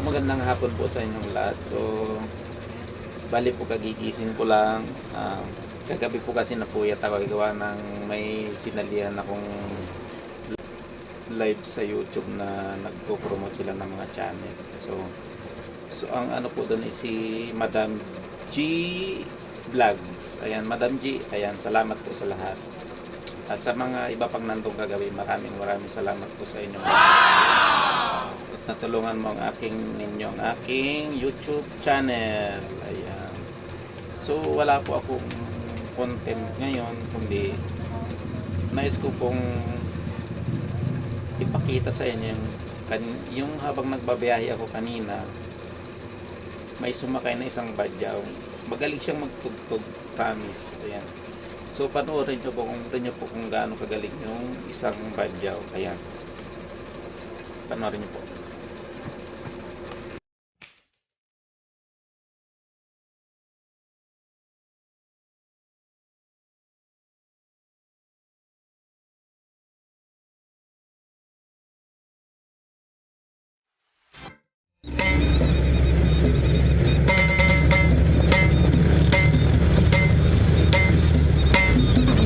Magandang hapon po sa inyong lahat. So, bali po kagigising ko lang. Ah, kagabi po kasi napuyat ako gawa ng may sinalihan akong live sa YouTube na nagpo-promote sila ng mga channel. So, so ang ano po doon is si Madam G Vlogs. Ayan, Madam G, ayan, salamat po sa lahat. At sa mga iba pang nandong gagawin, maraming maraming salamat po sa inyo. At natulungan mo ang aking ninyo, ang aking YouTube channel. Ayan. So, wala po akong content ngayon, kundi nais ko pong ipakita sa inyo yung, yung habang nagbabiyahe ako kanina, may sumakay na isang badyaw. Magaling siyang magtugtog, promise. Ayan. So, panoorin nyo po kung, rin nyo po kung gaano kagaling yung isang badyaw. Ayan. Panoorin nyo po.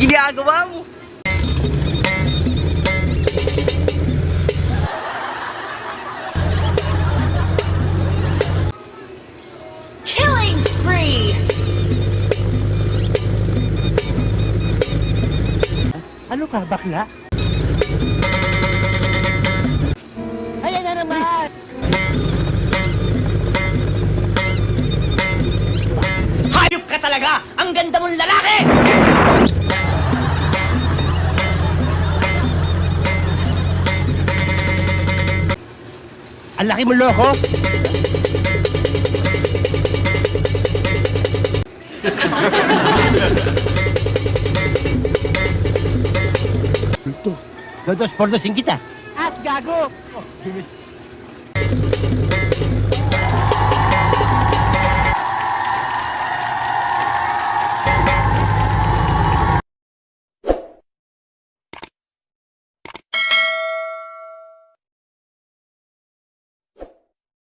Ginagawa mo. Killing spree! Ano ka, bakla? Ayan na naman! Ang laki mo loko! Ito, dodos por dosin kita. At gago! Oh, bilis.